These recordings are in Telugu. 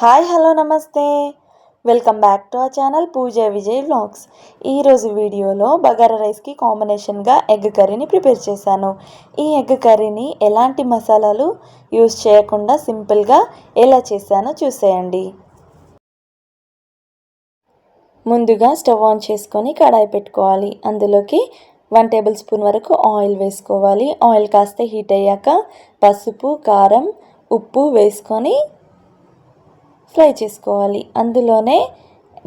Hi hello namaste. Welcome back to ఆ ఛానల్ పూజ విజయ్ వ్లాగ్స్. ఈరోజు వీడియోలో బగారా రైస్కి కాంబినేషన్గా ఎగ్ కర్రీని ప్రిపేర్ చేశాను. ఈ ఎగ్ కర్రీని ఎలాంటి మసాలాలు యూస్ చేయకుండా సింపుల్గా ఎలా చేశానో చూసేయండి. ముందుగా స్టవ్ ఆన్ చేసుకొని కడాయి పెట్టుకోవాలి. అందులోకి వన్ టేబుల్ స్పూన్ వరకు ఆయిల్ వేసుకోవాలి. ఆయిల్ కాస్త హీట్ అయ్యాక పసుపు కారం ఉప్పు వేసుకొని ఫ్రై చేసుకోవాలి. అందులోనే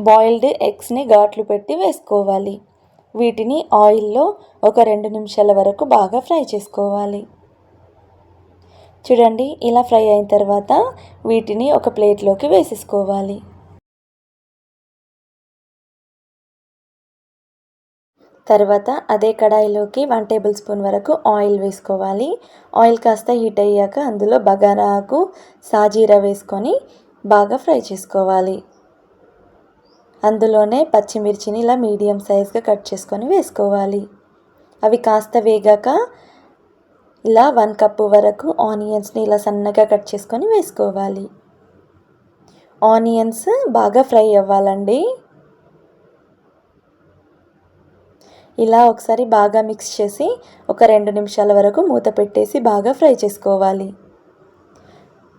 బాయిల్డ్ ఎగ్స్ని ఘాట్లు పెట్టి వేసుకోవాలి. వీటిని ఆయిల్లో ఒక రెండు నిమిషాల వరకు బాగా ఫ్రై చేసుకోవాలి. చూడండి ఇలా ఫ్రై అయిన తర్వాత వీటిని ఒక ప్లేట్లోకి వేసేసుకోవాలి. తర్వాత అదే కడాయిలోకి వన్ టేబుల్ స్పూన్ వరకు ఆయిల్ వేసుకోవాలి. ఆయిల్ కాస్త హీట్ అయ్యాక అందులో బగారా ఆకు సాజీరా వేసుకొని బాగా ఫ్రై చేసుకోవాలి. అందులోనే పచ్చిమిర్చిని ఇలా మీడియం సైజ్గా కట్ చేసుకొని వేసుకోవాలి. అవి కాస్త వేగాక ఇలా వన్ కప్పు వరకు ఆనియన్స్ని ఇలా సన్నగా కట్ చేసుకొని వేసుకోవాలి. ఆనియన్స్ బాగా ఫ్రై అవ్వాలండి. ఇలా ఒకసారి బాగా మిక్స్ చేసి ఒక రెండు నిమిషాల వరకు మూత పెట్టేసి బాగా ఫ్రై చేసుకోవాలి.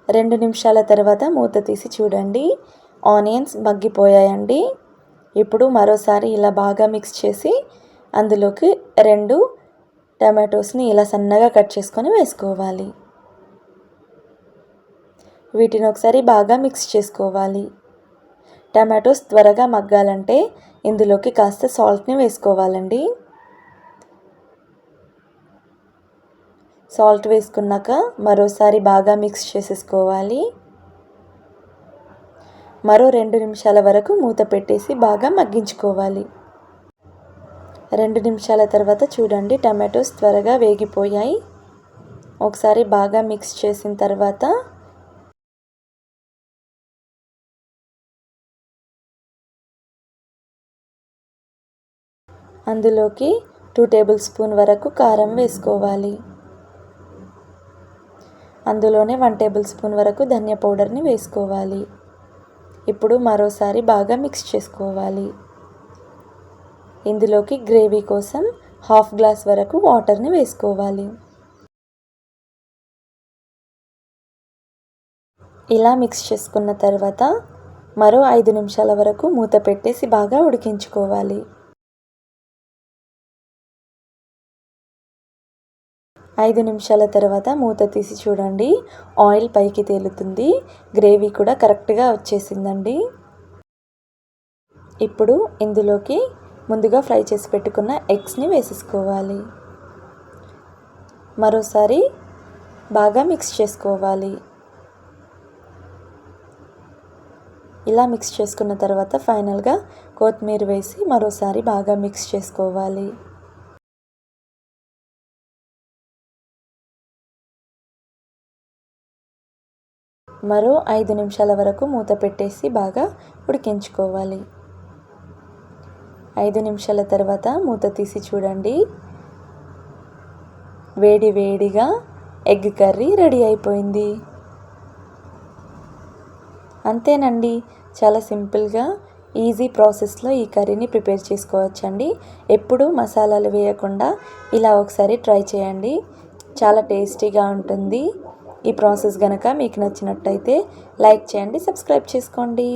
రెండు నిమిషాల తర్వాత మూత తీసి చూడండి. ఆనియన్స్ మగ్గిపోయాయండి. ఇప్పుడు మరోసారి ఇలా బాగా మిక్స్ చేసి అందులోకి రెండు టమాటోస్ని ఇలా సన్నగా కట్ చేసుకొని వేసుకోవాలి. వీటిని ఒకసారి బాగా మిక్స్ చేసుకోవాలి. టమాటోస్ త్వరగా మగ్గాలంటే ఇందులోకి కాస్త సాల్ట్ని వేసుకోవాలండి. సాల్ట్ వేసుకున్నాక మరోసారి బాగా మిక్స్ చేసేసుకోవాలి. మరో రెండు నిమిషాల వరకు మూత పెట్టేసి బాగా మగ్గించుకోవాలి. రెండు నిమిషాల తర్వాత చూడండి టమాటోస్ త్వరగా వేగిపోయాయి. ఒకసారి బాగా మిక్స్ చేసిన తర్వాత అందులోకి టూ టేబుల్ స్పూన్ వరకు కారం వేసుకోవాలి. అందులోనే వన్ టేబుల్ స్పూన్ వరకు ధనియా పౌడర్ని వేసుకోవాలి. ఇప్పుడు మరోసారి బాగా మిక్స్ చేసుకోవాలి. ఇందులోకి గ్రేవీ కోసం హాఫ్ గ్లాస్ వరకు వాటర్ని వేసుకోవాలి. ఇలా మిక్స్ చేసుకున్న తర్వాత మరో ఐదు నిమిషాల వరకు మూత పెట్టేసి బాగా ఉడికించుకోవాలి. ఐదు నిమిషాల తర్వాత మూత తీసి చూడండి. ఆయిల్ పైకి తేలుతుంది. గ్రేవీ కూడా కరెక్ట్గా వచ్చేసిందండి. ఇప్పుడు ఇందులోకి ముందుగా ఫ్రై చేసి పెట్టుకున్న ఎగ్స్ని వేసేసుకోవాలి. మరోసారి బాగా మిక్స్ చేసుకోవాలి. ఇలా మిక్స్ చేసుకున్న తర్వాత ఫైనల్గా కొత్తిమీర వేసి మరోసారి బాగా మిక్స్ చేసుకోవాలి. మరో ఐదు నిమిషాల వరకు మూత పెట్టేసి బాగా ఉడికించుకోవాలి. ఐదు నిమిషాల తర్వాత మూత తీసి చూడండి. వేడి వేడిగా ఎగ్ కర్రీ రెడీ అయిపోయింది. అంతేనండి. చాలా సింపుల్గా ఈజీ ప్రాసెస్లో ఈ కర్రీని ప్రిపేర్ చేసుకోవచ్చండి. ఎప్పుడూ మసాలాలు వేయకుండా ఇలా ఒకసారి ట్రై చేయండి. చాలా టేస్టీగా ఉంటుంది. ఈ ప్రాసెస్ కనుక మీకు నచ్చినట్టయితే లైక్ చేయండి సబ్స్క్రైబ్ చేసుకోండి.